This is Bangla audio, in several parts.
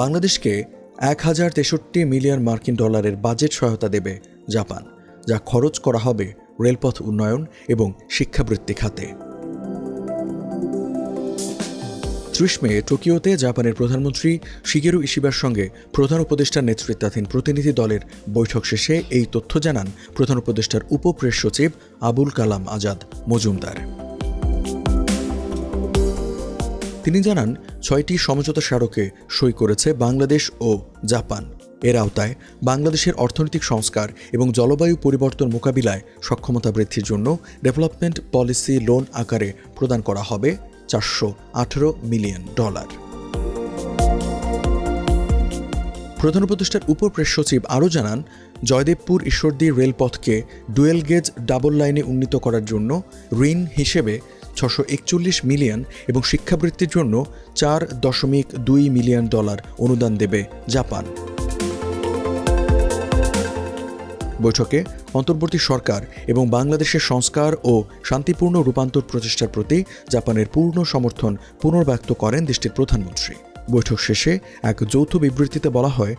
বাংলাদেশকে এক হাজার তেষট্টি মিলিয়ন মার্কিন ডলারের বাজেট সহায়তা দেবে জাপান, যা খরচ করা হবে রেলপথ উন্নয়ন এবং শিক্ষাবৃত্তি খাতে। ত্রিশ মে টোকিওতে জাপানের প্রধানমন্ত্রী শিগেরু ইশিবার সঙ্গে প্রধান উপদেষ্টার নেতৃত্বাধীন প্রতিনিধি দলের বৈঠক শেষে এই তথ্য জানান প্রধান উপদেষ্টার উপপ্রেস সচিব আবুল কালাম আজাদ মজুমদার। তিনি জানান, ছয়টি সমঝোতা স্মারকে সই করেছে বাংলাদেশ ও জাপান। এর আওতায় বাংলাদেশের অর্থনৈতিক সংস্কার এবং জলবায়ু পরিবর্তন মোকাবিলায় সক্ষমতা বৃদ্ধির জন্য ডেভেলপমেন্ট পলিসি লোন আকারে প্রদান করা হবে চারশো আঠেরো মিলিয়ন ডলার। প্রধান উপদেষ্টার উপপ্রেস সচিব আরও জানান, জয়দেবপুর ঈশ্বরদী রেলপথকে ডুয়েল গেজ ডাবল লাইনে উন্নীত করার জন্য ঋণ হিসেবে ছশো একচল্লিশ মিলিয়ন এবং শিক্ষাবৃত্তির জন্য চার দশমিক দুই মিলিয়ন ডলার অনুদান দেবে জাপান। বৈঠকে অন্তর্বর্তী সরকার এবং বাংলাদেশের সংস্কার ও শান্তিপূর্ণ রূপান্তর প্রচেষ্টার প্রতি জাপানের পূর্ণ সমর্থন পুনর্ব্যক্ত করেন দেশটির প্রধানমন্ত্রী। বৈঠক শেষে এক যৌথ বিবৃতিতে বলা হয়,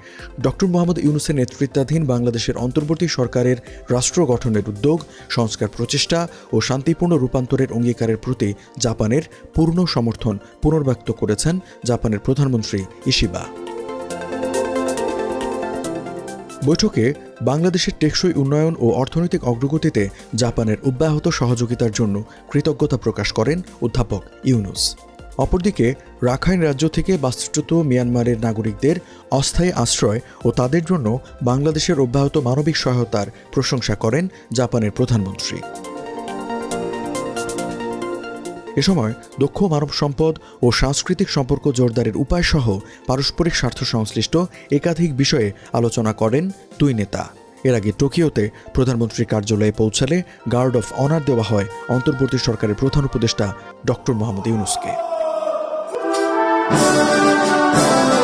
ডক্টর মোহাম্মদ ইউনুসের নেতৃত্বাধীন বাংলাদেশের অন্তর্বর্তী সরকারের রাষ্ট্র গঠনের উদ্যোগ, সংস্কার প্রচেষ্টা ও শান্তিপূর্ণ রূপান্তরের অঙ্গীকারের প্রতি জাপানের পূর্ণ সমর্থন পুনর্ব্যক্ত করেছেন জাপানের প্রধানমন্ত্রী ইশিবা। বৈঠকে বাংলাদেশের টেকসই উন্নয়ন ও অর্থনৈতিক অগ্রগতিতে জাপানের অব্যাহত সহযোগিতার জন্য কৃতজ্ঞতা প্রকাশ করেন অধ্যাপক ইউনুস। অপরদিকে, রাখাইন রাজ্য থেকে বাস্তুচ্যুত মিয়ানমারের নাগরিকদের অস্থায়ী আশ্রয় ও তাদের জন্য বাংলাদেশের অব্যাহত মানবিক সহায়তার প্রশংসা করেন জাপানের প্রধানমন্ত্রী। এ সময় দক্ষ মানব সম্পদ ও সাংস্কৃতিক সম্পর্ক জোরদারের উপায়সহ পারস্পরিক স্বার্থ সংশ্লিষ্ট একাধিক বিষয়ে আলোচনা করেন দুই নেতা। এর আগে টোকিওতে প্রধানমন্ত্রীর কার্যালয়ে পৌঁছালে গার্ড অফ অনার দেওয়া হয় অন্তর্বর্তী সরকারের প্রধান উপদেষ্টা ডক্টর মোহাম্মদ ইউনুসকে। oh you.